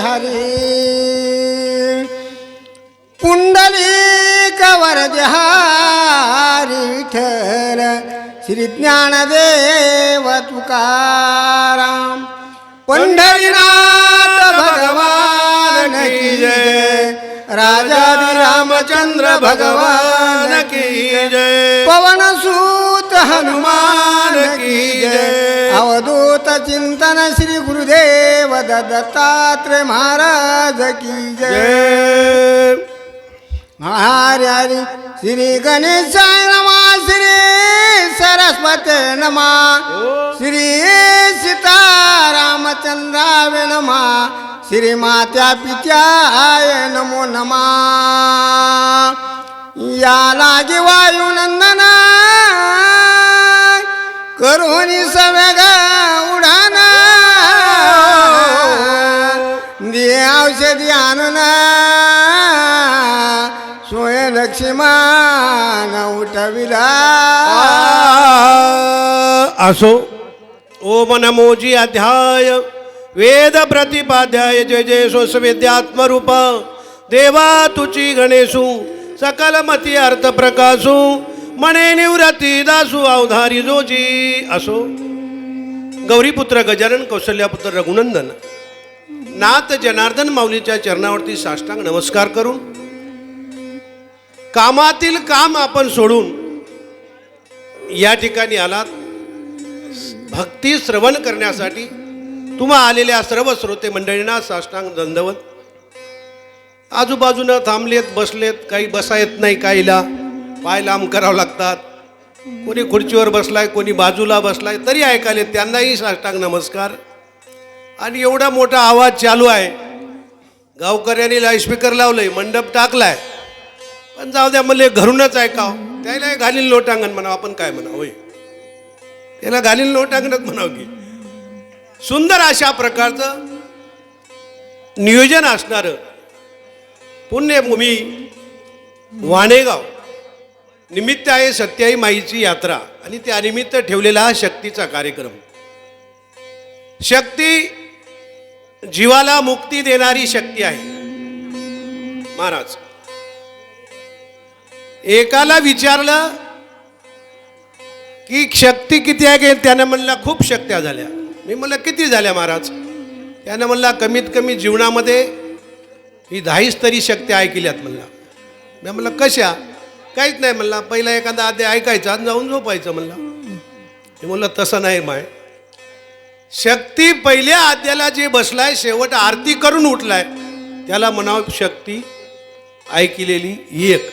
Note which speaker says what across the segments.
Speaker 1: हरी. पुंडलिक वरजहारी विठ्ठल श्री ज्ञानदेव तुकाराम. पंढरीनाथ भगवान की जय. राजा रामचंद्र भगवान की
Speaker 2: जय.
Speaker 1: पवन सूत हनुमान की जय. अवधूत चिंतन दत्तात्रय महाराज की जय।
Speaker 2: जय।
Speaker 1: हरे हरे श्री गणेशाय नमा श्री सरस्वती नमा श्री सीतारामचंद्रावे नमा श्री मात्या पित्याय नमो नमा। या लागे वायुनंदन करोनी सव्याग उडान। दे औषधी आणून सोय लक्ष्मण उठविला.
Speaker 2: असो ओम नमोजी अध्याय वेद प्रतिपाध्याय जय जय सोस देवा तुची गणेशू सकल मती अर्थ प्रकाशू मने निवृत्ती दासू अवधारी जोजी. असो. गौरीपुत्र गजानन कौशल्यापुत्र रघुनंदन नाथ जनार्दन माऊलीच्या चरणावरती साष्टांग नमस्कार करून कामातील काम आपण सोडून या ठिकाणी आलात. भक्ती श्रवण करण्यासाठी तुम्हा आलेल्या सर्व श्रोते मंडळींना साष्टांग दंदवत आजूबाजूनं थांबलेत बसलेत काही बसा येत नाही काहीला. पाय लांब करावं लागतात. कोणी खुर्चीवर बसलाय कोणी बाजूला बसलाय तरी ऐकायले त्यांनाही साष्टांग नमस्कार. आणि एवढा मोठा आवाज चालू आहे. गावकऱ्यांनी लाईस्पीकर लावलंय मंडप टाकलाय. पण जाऊ द्या मला घरूनच ऐकाव. त्याला घालील लोटांगण म्हणावं आपण काय म्हणावं होय? त्याला घालील लोटांगणच म्हणावं की. सुंदर अशा प्रकारचं नियोजन असणारं पुण्यभूमी वाणेगाव. निमित्त आहे सत्याई माईची यात्रा आणि त्यानिमित्त ठेवलेला हा शक्तीचा कार्यक्रम. शक्ती जीवाला मुक्ती देणारी शक्ती आहे. महाराज एकाला विचारलं की शक्ती किती आहे की त्यानं म्हणला खूप शक्त्या झाल्या. मी म्हणलं किती झाल्या महाराज? त्यानं म्हणला कमीत कमी जीवनामध्ये ही दहाच तरी शक्ती ऐकल्यात म्हणला. मी म्हणलं कशा? काहीच नाही म्हणला. पहिला एखादा आधी ऐकायचा जाऊन झोपायचं म्हणला. मी म्हणलं तसं नाही माय. शक्ती पहिल्या आद्याला जे बसलाय शेवट आरती करून उठलाय. त्याला म्हणावं शक्ती ऐकलेली एक.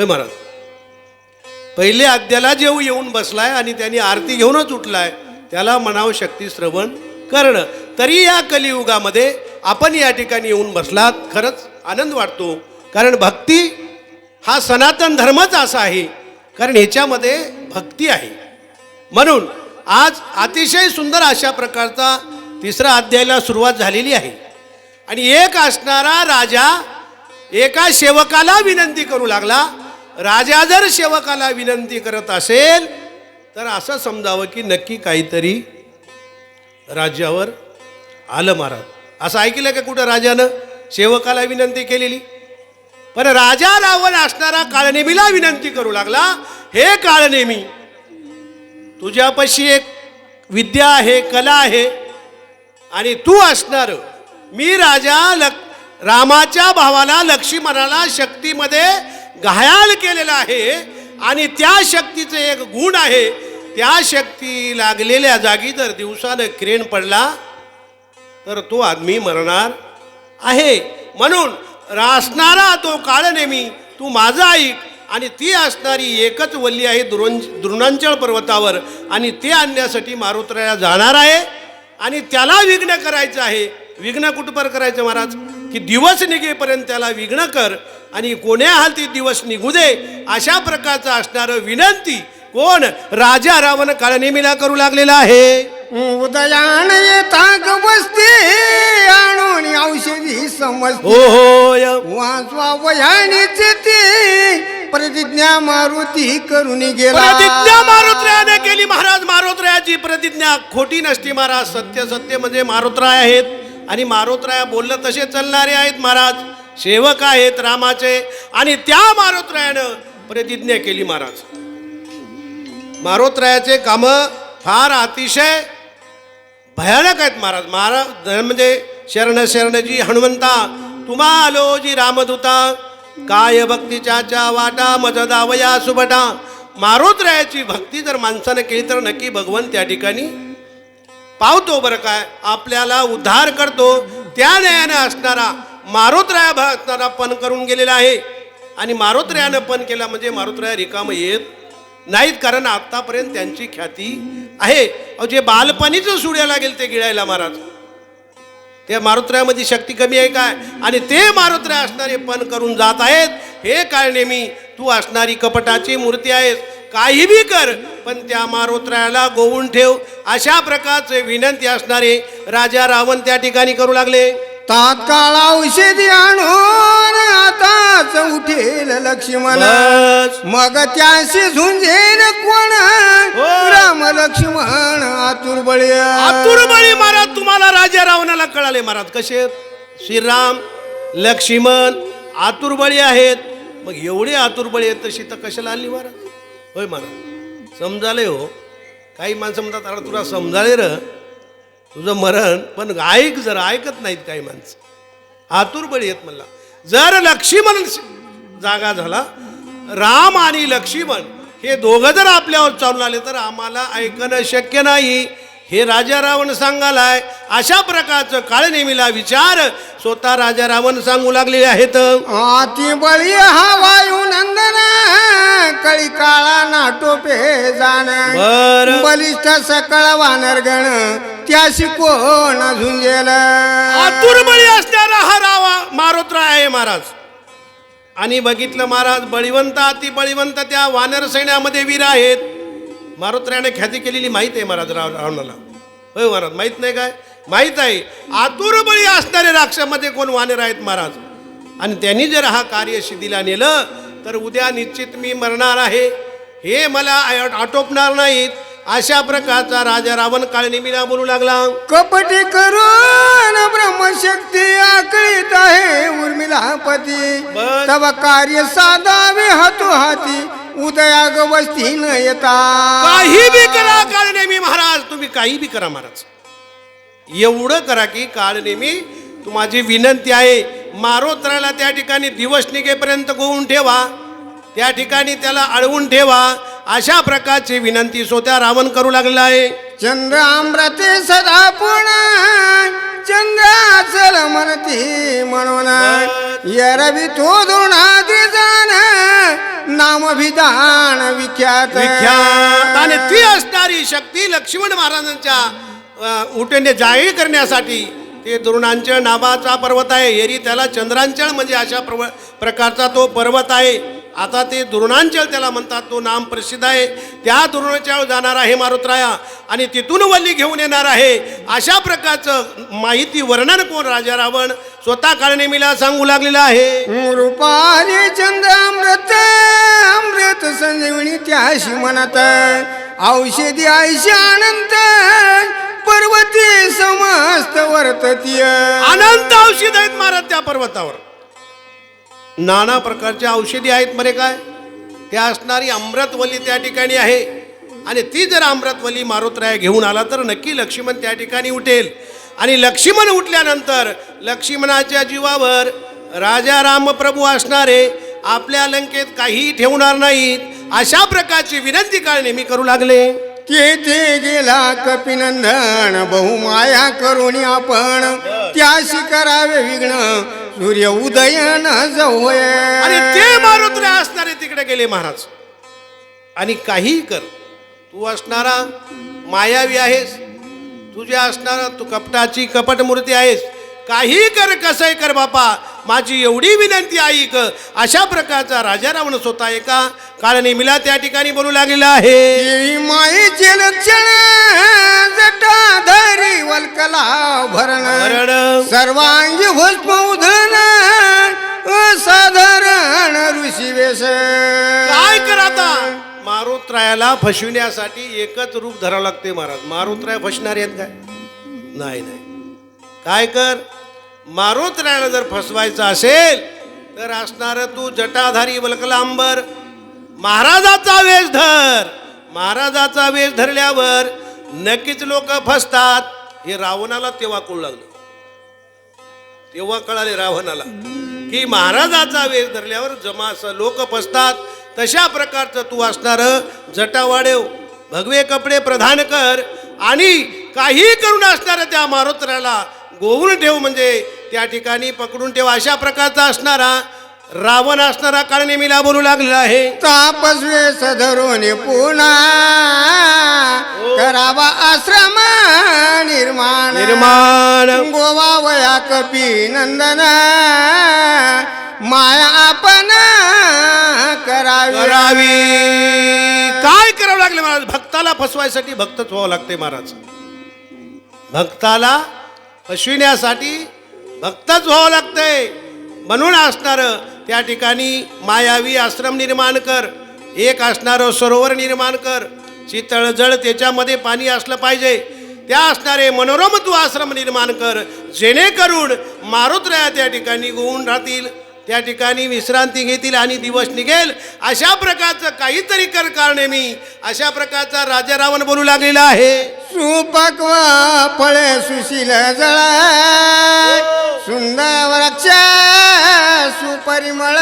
Speaker 2: महाराज. पहिले आद्याला जेव येऊन बसलाय आणि त्यांनी आरती घेऊनच उठलाय. त्याला म्हणावं शक्ती श्रवण करणं. तरी या कलियुगामध्ये आपण या ठिकाणी येऊन बसलात खरंच आनंद वाटतो. कारण भक्ती हा सनातन धर्मच असा आहे. कारण ह्याच्यामध्ये भक्ती आहे. म्हणून आज अतिशय सुंदर अशा प्रकारचा तिसरा अध्यायाला सुरुवात झालेली आहे. आणि एक असणारा राजा एका सेवकाला विनंती करू लागला. राजा जर सेवकाला विनंती करत असेल तर असं समजावं की नक्की काहीतरी राज्यावर आलं महाराज असं ऐकलं का कुठं राजानं? सेवकाला विनंती केलेली. पण राजा रावण असणारा काळनेमीला विनंती करू लागला हे काळनेमी तुझ्यापाशी एक विद्या आहे कला आहे. आणि तू असणार मी राजा लक रामाच्या भावाला लक्ष्मणाला शक्तीमध्ये घायाल केलेला आहे. आणि त्या शक्तीचं एक गुण आहे त्या शक्ती लागलेल्या जागी जर दिवसानं किरण पडला तर तो आदमी मरणार आहे. म्हणून रासणारा तो काळ नेहमी तू माझं ऐक आणि ती असणारी एकच वल्ली आहे द्रोण द्रोणांचळ पर्वतावर. आणि ते आणण्यासाठी मारुत्राला जाणार आहे. आणि त्याला विघ्न करायचं आहे. विघ्न कुठपर करायचं महाराज? की दिवस निघेपर्यंत त्याला विघ्न कर. आणि कोण्या हालती दिवस निघू दे अशा प्रकारचं असणारं विनंती कोण राजा रावण काळनेमीला करू लागलेला आहे.
Speaker 1: उदयान येता बसते आणून औषधी समजते
Speaker 2: हो होय
Speaker 1: वाचवा वयानीचे ते प्रतिज्ञा मारुती करून गेला.
Speaker 2: प्रतिज्ञा मारुत्र्याने केली. महाराज मारुत्र्याची प्रतिज्ञा खोटी नसती महाराज. सत्य सत्य म्हणजे मारुत्राय आहेत. आणि मारोतराया बोललं तसे चालणारे आहेत महाराज. सेवक आहेत रामाचे. आणि त्या मारोतरायानं प्रतिज्ञा केली महाराज. मारोतरायाचे काम फार अतिशय भयानक आहेत महाराज. महाराज म्हणजे शरण शरणजी हनुमंता तुम्हा आलो जी रामदूता काय भक्तीच्या वाटा मज दावया सुबटा मारोतरायाची भक्ती जर माणसानं केली तर नक्की भगवान त्या ठिकाणी पावतो बरं काय. आपल्याला उद्धार करतो. त्या न्यायानं असणारा मारोतराया भा- असणारा पण करून गेलेला आहे. आणि मारोतरायानं पण केला म्हणजे मारोतराया रिकाम येत नाहीत कारण आत्तापर्यंत त्यांची ख्याती आहे. जे बालपणीचं सुड्याला गेल ते गिळायला महाराज. त्या मारुत्र्यामध्ये शक्ती कमी आहे काय? आणि ते मारुत्र असणारे पण करून जात आहेत. हे काय नेहमी? तू असणारी कपटाची मूर्ती आहेस. काही बी कर पण त्या मारुत्र्याला गोवून ठेव. अशा प्रकारचे विनंती असणारे राजा रावण त्या ठिकाणी करू लागले.
Speaker 1: तात्काळ औषधी आणून आताच उठेल लक्ष्मण. मग त्याशी झुंजेल कोण. राम लक्ष्मण आतुर बळी.
Speaker 2: आतुरबळी महाराज तुम्हाला राजा रावणाला कळाले महाराज कसे? श्रीराम लक्ष्मण आतुरबळी आहेत. मग एवढे आतुरबळी आहेत तर सीता कशाला आली महाराज? होय महाराज. समजाले हो. काही माणसं म्हणतात अरे तुला समजाले र. तुझं मरण पण ऐक जर ऐकत नाहीत काही माणसं आतुरबळी आहेत म्हणला. जर लक्ष्मण जागा झाला राम आणि लक्ष्मण हे दोघं जर आपल्यावर चालून आले तर आम्हाला ऐकणं शक्य नाही. हे राजा रावण सांगालाय अशा प्रकारचं काळ नेमीला विचार स्वतः राजा रावण सांगू लागलेले आहेत.
Speaker 1: आती बळी हा वायू नंदन कळी काळा नाटोपे जाण
Speaker 2: बर.
Speaker 1: बलिष्ठ सकळ वानर गण त्याशी कोण झुंजेल?
Speaker 2: आतुरबळी असणारा हा रावा मारोत्रा आहे महाराज. आणि बघितलं महाराज बळीवंत अति बळीवंत त्या वानर सैन्यामध्ये वीर आहेत. मारोत्र्याने ख्याती केलेली माहीत आहे महाराज राव रावणाला. होय महाराज माहीत नाही काय? माहीत आहे. आतुरबळी असणारे राक्षामध्ये कोण वानर आहेत महाराज? आणि त्यांनी जर हा कार्य सिद्धीला नेलं तर उद्या निश्चित मी मरणार आहे. हे मला आटोपणार नाहीत. अशा प्रकारचा राजा रावण काळनिमीला बोलू लागला.
Speaker 1: कपटी करून ब्रह्मशक्ती आकळीत आहे उर्मिलापती
Speaker 2: बर.
Speaker 1: तव कार्य साधावे हातो हाती उदयाग वस्ती न येता.
Speaker 2: काही बी करा काळ नेहमी महाराज. तुम्ही काही बी करा महाराज. एवढं करा की काळ नेहमी माझी विनंती आहे मारोत्राला त्या ठिकाणी दिवस निघेपर्यंत गोवून ठेवा. त्या ठिकाणी त्याला अडवून ठेवा. अशा प्रकारची विनंती स्वतः रावण करू लागलेला आहे.
Speaker 1: चंद्र आम्रते सदा पुण चंद्राचल म्हणती म्हणून यरवी तो दोनादी जाण नामभिधान विख्यात.
Speaker 2: विख्यात. आणि ती असणारी शक्ती लक्ष्मण महाराजांच्या अ, उठणे जाहीर करण्यासाठी ते द्रोणांचळ नावाचा पर्वत आहे. एरी त्याला चंद्रांचळ म्हणजे अशा प्रव प्रकारचा तो पर्वत आहे. आता ते द्रोणांचळ त्याला म्हणतात. तो नाम प्रसिद्ध आहे. त्या द्रोणांचळ जाणार आहे मारुतराया. आणि तिथून वल्ली घेऊन येणार आहे. अशा प्रकारचं माहिती वर्णन कोण राजा रावण स्वतः काळनेमीला सांगू लागलेला आहे.
Speaker 1: रूपाने चंद्र अमृत अमृत संजीवनी त्याशी म्हणत औषधी आयुष्य अनंत पर्वती समस्त वर्ततीय.
Speaker 2: अनंत औषध आहेत महाराज त्या पर्वतावर. नाना प्रकारच्या औषधी आहेत मरे काय? त्या असणारी अमृतवली त्या ठिकाणी आहे. आणि ती जर अमृतवली मारुतराया घेऊन आला तर नक्की लक्ष्मण त्या ठिकाणी उठेल. आणि लक्ष्मण उठल्यानंतर लक्ष्मणाच्या जीवावर राजा रामप्रभू असणारे आपल्या लंकेत काहीही ठेवणार नाहीत. अशा प्रकारची विनंती काळ नेहमी करू लागले.
Speaker 1: तेथे गेला कपिनंदन बहुमाया करून आपण. त्याशी करावे विघ्न सूर्य उदयन जवळ.
Speaker 2: आणि ते मारुत्र्या असणारे तिकडे गेले महाराज. आणि काही कर तू असणारा मायावी आहेस. तुझ्या असणारा तू कपटाची कपट मूर्ती आहेस. काही कर कसंही कर बापा. माझी एवढी विनंती ऐक अशा प्रकारचा राजा रावण स्वतः एका काळनेमीला त्या ठिकाणी बोलू लागलेला आहे.
Speaker 1: मायेचे लक्षण जटाधारी वल्कला भरण.
Speaker 2: भरण.
Speaker 1: सर्वांगी भस्म उधन असाधारण ऋषी वेश.
Speaker 2: काय कर आता? मारुत्रायाला फसविण्यासाठी एकच रूप धरावं लागते महाराज. मारुत्राया फसणार आहेत काय? नाही नाही. काय कर? मारोतऱ्याला जर फसवायचं असेल तर असणार तू जटाधारी वलकलांबर. महाराजाचा वेश धर. महाराजाचा वेश धरल्यावर नक्कीच लोक फसतात. हे रावणाला तेव्हा कळू लागलं. तेव्हा कळाले रावणाला की महाराजाचा वेश धरल्यावर जमास लोक फसतात. तशा प्रकारचं तू असणार जटा वाढव भगवे कपडे प्रधान कर आणि काही करून असणार त्या मारोतऱ्याला गोवून ठेव म्हणजे त्या ठिकाणी पकडून ठेव. अशा प्रकारचा असणारा रावण असणारा काळनेमीला बोलू लागलेला आहे.
Speaker 1: तापस्वे सधरून पुन्हा करावा आश्रम निर्माण.
Speaker 2: निर्माण.
Speaker 1: गोवा वया कपी नंदन. माया आपण करावी.
Speaker 2: करावी. काय करावं लागले महाराज? भक्ताला फसवायसाठी भक्तच व्हावं लागते महाराज. भक्ताला फसविण्यासाठी भक्तच व्हावं लागतंय. म्हणून असणार त्या ठिकाणी मायावी आश्रम निर्माण कर. एक असणारं सरोवर निर्माण कर. शीतळ जळ त्याच्यामध्ये पाणी असलं पाहिजे. त्या असणारे मनोरम तू आश्रम निर्माण कर. जेणेकरून मारुत्रया त्या ठिकाणी होऊन राहतील. त्या ठिकाणी विश्रांती घेतील आणि दिवस निघेल. अशा प्रकारचं काहीतरी कर कारणे मी अशा प्रकारचा राजा रावण बोलू लागलेला आहे.
Speaker 1: सुपक्व फळे सुशील जळ सुंदर वृक्ष सुपरिमळ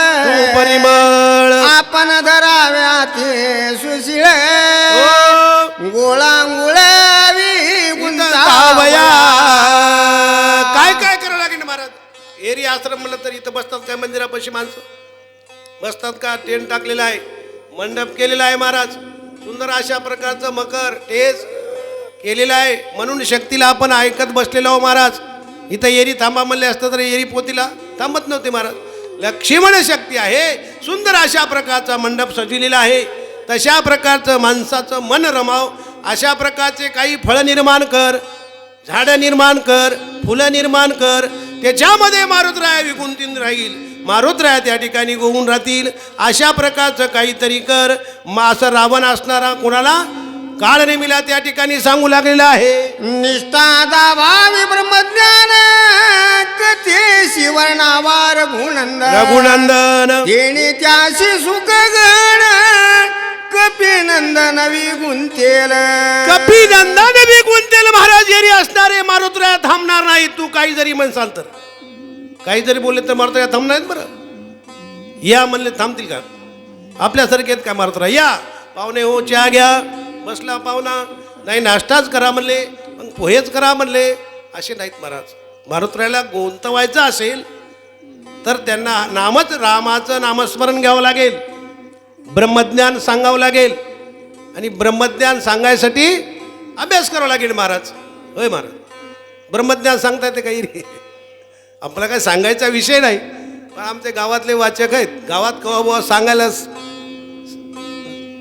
Speaker 2: परिमळ
Speaker 1: आपण धराव्या ते सुशील
Speaker 2: हो. आश्रम म्हणलं तर इथं बसतात काय मंदिरापाशी माणसं. बसतात का टेंट टाकलेला आहे. मंडप केलेला आहे महाराज. सुंदर अशा प्रकारचं मकर टेज केलेलं आहे. म्हणून शक्तीला आपण ऐकत बसलेलो आहो महाराज. इथं येरी थांबा म्हणले असतं तर येरी पोतीला थांबत नव्हते महाराज. लक्ष्मण शक्ती आहे. सुंदर अशा प्रकारचा मंडप सजविलेला आहे. तशा प्रकारचं माणसाचं मन रमाव. अशा प्रकारचे काही फळं निर्माण कर झाडं निर्माण कर फुलं निर्माण कर त्याच्यामध्ये मारुतराया विकुंतीन राहील. मारुतराया त्या ठिकाणी गोवून राहतील. अशा प्रकारचं काहीतरी कर. असं रावण असणारा कोणाला? काळनेमीला त्या ठिकाणी सांगू लागलेला आहे.
Speaker 1: निष्ठा दाभावी ब्रह्मज्ञान कथे शिवर्णावार भुनंद
Speaker 2: रघुनंदन.
Speaker 1: येणे त्याशी सुख गण गुंतेल
Speaker 2: कपी बी गुंतेल महाराज येरी असणारे मारुतराया थांबणार नाही. तू काही जरी म्हणसाल तर. काही जरी बोलले तर मारुतराया थांबणार नाहीत बरं. या म्हणले थांबतील का? आपल्यासारखे आहेत का मारुतराया या. पाहुणे हो चहा घ्या. बसला पाहुणा. नाही नाश्ताच करा म्हणले. मग पोहेच करा म्हणले. असे नाहीत महाराज. मारुतरायाला गोंतवायचं असेल तर त्यांना नामच रामाचं नामस्मरण घ्यावं लागेल. ब्रह्मज्ञान सांगावं लागेल. आणि ब्रह्मज्ञान सांगायसाठी अभ्यास करावा लागेल महाराज. होय महाराज. ब्रह्मज्ञान सांगता येते काही रे आपला काय सांगायचा विषय नाही. पण आमचे गावातले वाचक आहेत. गावात कवा बुवा सांगायला स-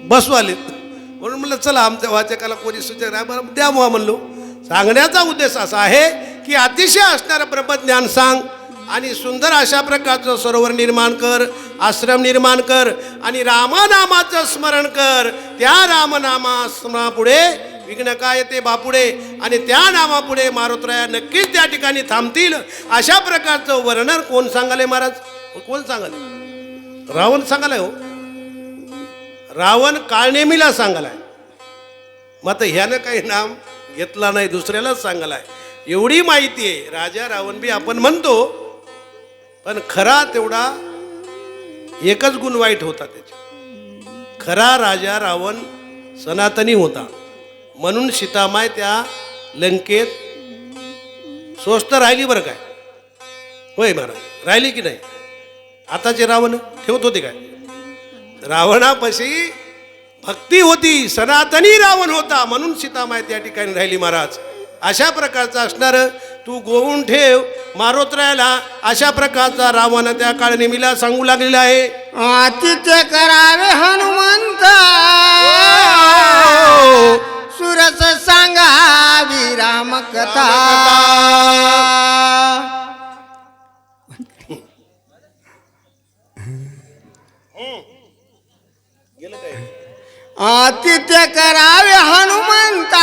Speaker 2: बसवालेत म्हणून म्हणलं चला आमच्या वाचकाला कोणी सूचक नाही बरं द्या बुवा म्हणलो. सांगण्याचा उद्देश असा आहे की अतिशय असणारं ब्रह्मज्ञान सांग. आणि सुंदर अशा प्रकारचं सरोवर निर्माण कर आश्रम निर्माण कर आणि रामनामाचं स्मरण कर. त्या रामनामास्मरापुढे विघ्न काय येते बापुडे आणि त्या नामापुढे मारुतराया नक्कीच त्या ठिकाणी थांबतील. अशा प्रकारचं वर्णन कोण सांगाले महाराज? कोण सांगाले? रावण सांगालाय हो. रावण काळनेमीला सांगालाय. मग आता ह्यानं काही नाम घेतला नाही दुसऱ्यालाच सांगालाय. एवढी माहिती आहे. राजा रावण बी आपण म्हणतो पण खरा तेवढा एकच गुण वाईट होता त्याचे खरा राजा रावण सनातनी होता. म्हणून सीतामाय त्या लंकेत स्वस्त राहिली बरं काय? होय महाराज राहिली की नाही? आताचे रावण ठेवत होते काय? रावणापाशी भक्ती होती सनातनी रावण होता म्हणून सीतामाय त्या ठिकाणी राहिली महाराज. अशा प्रकारचं असणारं तू गोवून ठेव. मारोतरायला अशा प्रकारचा रावण त्या काळ नेहमीला सांगू लागलेला आहे.
Speaker 1: आतिथ्य करावे हनुमंत. सुरस सांगावी राम कथा. आतिथ्य करावे हनुमंता.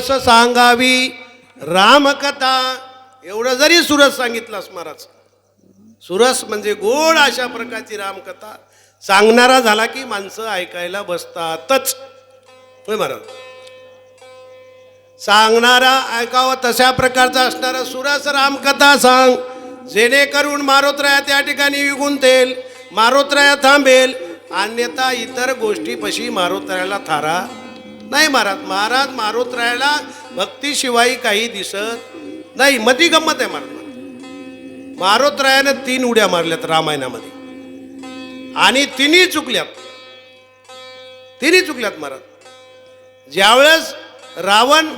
Speaker 1: सुरस
Speaker 2: सांगावी. रामकथा एवढं जरी सुरस सांगितलंस महाराज. सुरस म्हणजे गोड अशा प्रकारची रामकथा. सांगणारा झाला की माणसं ऐकायला बसतातच. होय महाराज. सांगणारा ऐकावं तशा प्रकारचा असणारा सुरस रामकथा सांग. जेणेकरून मारोत्रया त्या ठिकाणी विगुंतेल मारोत्रया थांबेल. अन्यथा इतर गोष्टीपाशी मारोत्रयाला थारा नाही महाराज महाराज मारोत्रयाला भक्तीशिवाय काही दिसत नाही मती गंमत आहे महाराज. मारोत्रयानं तीन उड्या मारल्यात रामायणामध्ये. आणि तिन्ही चुकल्यात. तिन्ही चुकल्यात महाराज. ज्यावेळेस रावण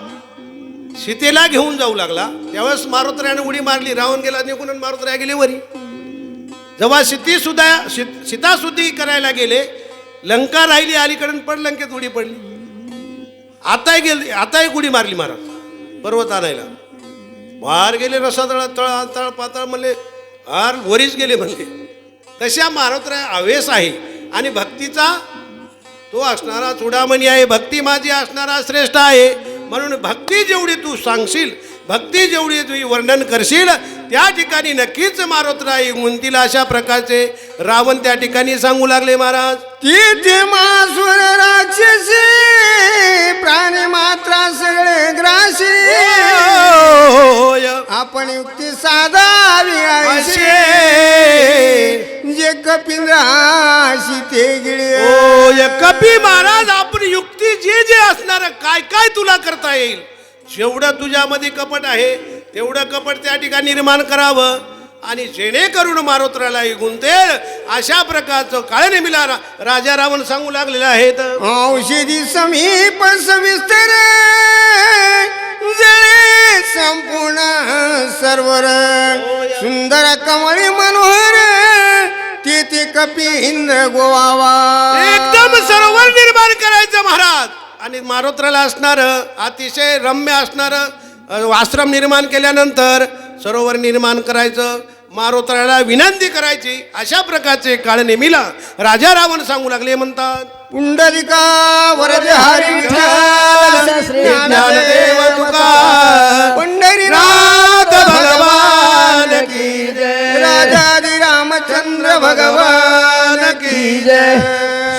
Speaker 2: सीतेला घेऊन जाऊ लागला त्यावेळेस मारुतरायाने उडी मारली. रावण गेला निघून आणि मारुतराया गेले वरी. जेव्हा सीती सुद्धा सीतासुद्धी करायला गेले लंका राहिली अलीकडून पण लंकेत उडी पडली. आताही गेली आताही गुढी मारली महाराज पर्वत आणायला. बाहेर गेले रसा तळ तळ तळ पातळ म्हणले हार वरीच गेले म्हणले. तशा मारुतराया आवेश आहे आणि भक्तीचा तो असणारा चुडामणी आहे भक्ती माझी असणारा श्रेष्ठ आहे. म्हणून भक्ती जेवढी तू सांगशील भक्ती जेवढी तू वर्णन करशील त्या ठिकाणी नक्कीच मारोतराई गुंतीला अशा प्रकारचे रावण त्या ठिकाणी सांगू लागले महाराज.
Speaker 1: तिथे मासुर राक्षसी प्राणी मात्रा सगळे ग्रासी. आपण युक्ती साधावी जे कपिंद्राशी ते गिळे.
Speaker 2: होय. कपी महाराज आपण युक्ती जे जे असणार काय काय तुला करता येईल? जेवढं तुझ्यामध्ये कपट आहे तेवढं कपट त्या ठिकाणी निर्माण करावं. आणि जेणेकरून मारोत्राला गुंतेल अशा प्रकारचं काळ नेमिला रा- राजा रावण सांगू लागलेलं आहेत
Speaker 1: औषधी समीप सविस्तर संपूर्ण सर्वर. सुंदर कमळी मनोहर तेथे कपी इंद्र गोवावा.
Speaker 2: एकदम सरोवर निर्माण करायचं महाराज आणि मारोत्राला असणार अतिशय रम्य असणार आश्रम निर्माण केल्यानंतर सरोवर निर्माण करायचं मारोत्राला विनंती करायची अशा प्रकारचे काळ नेमिला. राजा रावण सांगू लागले म्हणतात
Speaker 1: पुंडलिका वरद हरी विठ्ठल
Speaker 3: श्री
Speaker 2: ज्ञानदेव तुका
Speaker 1: पंढरीनाथ
Speaker 2: भगवान
Speaker 1: की जय. राजादी रामचंद्र भगवान की
Speaker 3: जय.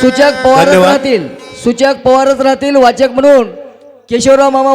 Speaker 3: सूचक. राहतील सूचक पवारच राहतील वाचक म्हणून. केशवराव मामा